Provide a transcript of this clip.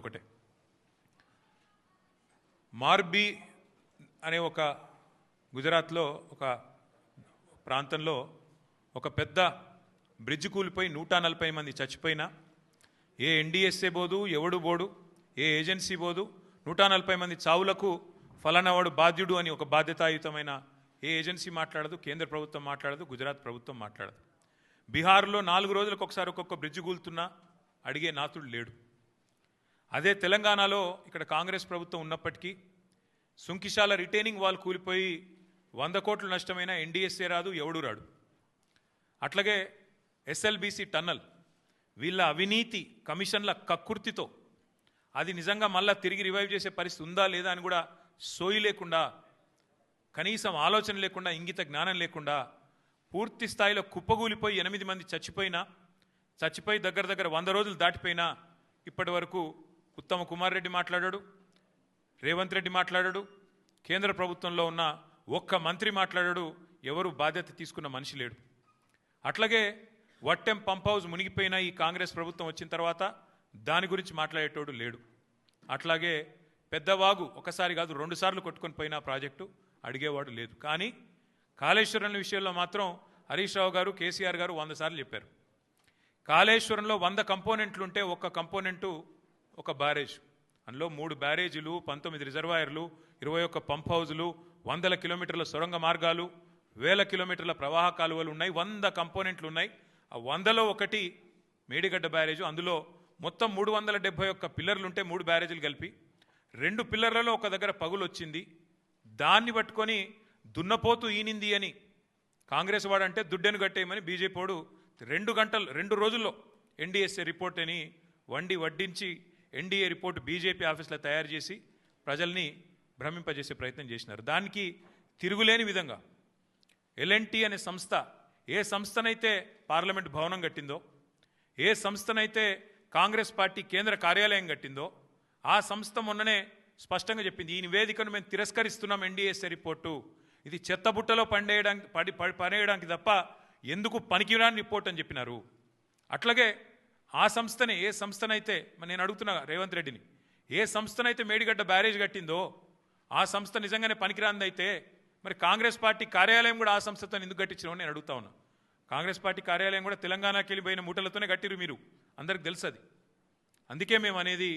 ఒకటే మార్బీ అనే ఒక గుజరాత్లో ఒక ప్రాంతంలో ఒక పెద్ద బ్రిడ్జ్ కూలిపోయి నూట నలభై మంది చచ్చిపోయినా ఏ ఎన్డీఎస్ఏ బోదు ఎవడు బోడు ఏ ఏజెన్సీ బోదు నూట నలభై మంది చావులకు ఫలానావాడు బాధ్యుడు అని ఒక బాధ్యతాయుతమైన ఏ ఏజెన్సీ మాట్లాడదు కేంద్ర ప్రభుత్వం మాట్లాడదు గుజరాత్ ప్రభుత్వం మాట్లాడదు. బీహార్లో నాలుగు రోజులకు ఒకసారి ఒక్కొక్క బ్రిడ్జ్ కూలుతున్నా అడిగే నాతుడు లేడు. అదే తెలంగాణలో ఇక్కడ కాంగ్రెస్ ప్రభుత్వం ఉన్నప్పటికీ సుంకిశాల రిటైనింగ్ వాల్ కూలిపోయి వంద కోట్లు నష్టమైన ఎన్డీఎస్ఏ రాదు ఎవడు రాడు. అట్లాగే ఎస్ఎల్బీసీ టన్నల్ వీళ్ళ అవినీతి కమిషన్ల కక్కుర్తితో అది నిజంగా మళ్ళా తిరిగి రివైవ్ చేసే పరిస్థితి ఉందా లేదా అని కూడా సోయి లేకుండా కనీసం ఆలోచన లేకుండా ఇంగిత జ్ఞానం లేకుండా పూర్తి స్థాయిలో కుప్పగూలిపోయి ఎనిమిది మంది చచ్చిపోయినా చచ్చిపోయి దగ్గర దగ్గర వంద రోజులు దాటిపోయినా ఇప్పటి వరకు ఉత్తమ కుమార్ రెడ్డి మాట్లాడాడు రేవంత్ రెడ్డి మాట్లాడాడు కేంద్ర ప్రభుత్వంలో ఉన్న ఒక్క మంత్రి మాట్లాడాడు ఎవరు బాధ్యత తీసుకున్న మనిషి లేడు. అట్లాగే వట్టెం పంప్ హౌస్ మునిగిపోయిన ఈ కాంగ్రెస్ ప్రభుత్వం వచ్చిన తర్వాత దాని గురించి మాట్లాడేటోడు లేడు. అట్లాగే పెద్దవాగు ఒకసారి కాదు రెండుసార్లు కొట్టుకొని పోయిన ప్రాజెక్టు అడిగేవాడు లేదు. కానీ కాళేశ్వరం విషయంలో మాత్రం హరీష్ రావు గారు కేసీఆర్ గారు వంద సార్లు చెప్పారు. కాళేశ్వరంలో వంద కంపోనెంట్లు ఉంటే ఒక్క కంపోనెంటు ఒక బ్యారేజ్. అందులో మూడు బ్యారేజీలు పంతొమ్మిది రిజర్వాయర్లు ఇరవై ఒక్క పంప్ హౌజులు వందల కిలోమీటర్ల సొరంగ మార్గాలు వేల కిలోమీటర్ల ప్రవాహ కాలువలు ఉన్నాయి వంద కంపోనెంట్లు ఉన్నాయి. ఆ వందలో ఒకటి మేడిగడ్డ బ్యారేజ్. అందులో మొత్తం మూడు వందల డెబ్బై ఒక్క పిల్లర్లు ఉంటే మూడు బ్యారేజీలు కలిపి రెండు పిల్లర్లలో ఒక దగ్గర పగులు వచ్చింది దాన్ని పట్టుకొని దున్నపోతు ఈనింది అని కాంగ్రెస్ వాడంటే దుడ్డెను కట్టేయమని బీజేపీ వాడు రెండు గంటలు రెండు రోజుల్లో ఎన్డీఎస్ఏ రిపోర్ట్ అని వండి వడ్డించి ఎన్డీఏ రిపోర్ట్ బీజేపీ ఆఫీస్లో తయారు చేసి ప్రజల్ని భ్రమింపజేసే ప్రయత్నం చేసినారు. దానికి తిరుగులేని విధంగా ఎల్ఎన్టీ అనే సంస్థ ఏ సంస్థనైతే పార్లమెంట్ భవనం కట్టిందో ఏ సంస్థనైతే కాంగ్రెస్ పార్టీ కేంద్ర కార్యాలయం కట్టిందో ఆ సంస్థ మొన్ననే స్పష్టంగా చెప్పింది ఈ నివేదికను మేము తిరస్కరిస్తున్నాం ఎన్డీఎస్ఏ రిపోర్టు. ఇది చెత్తబుట్టలో పండేయడానికి పడి పడి- పడేయడానికి తప్ప ఎందుకు పనికిరాని రిపోర్ట్ అని చెప్పినారు. అట్లాగే ఆ సంస్థనే ఏ సంస్థనైతే మరి నేను అడుగుతున్నా రేవంత్ రెడ్డిని ఏ సంస్థనైతే మేడిగడ్డ బ్యారేజ్ కట్టిందో ఆ సంస్థ నిజంగానే పనికిరాందైతే మరి కాంగ్రెస్ పార్టీ కార్యాలయం కూడా ఆ సంస్థతో ఎందుకు కట్టించడం నేను అడుగుతా ఉన్నా. కాంగ్రెస్ పార్టీ కార్యాలయం కూడా తెలంగాణకి వెళ్ళిపోయిన మూటలతోనే కట్టిరు మీరు. అందరికి తెలుసు అది అందుకే మేము అనేది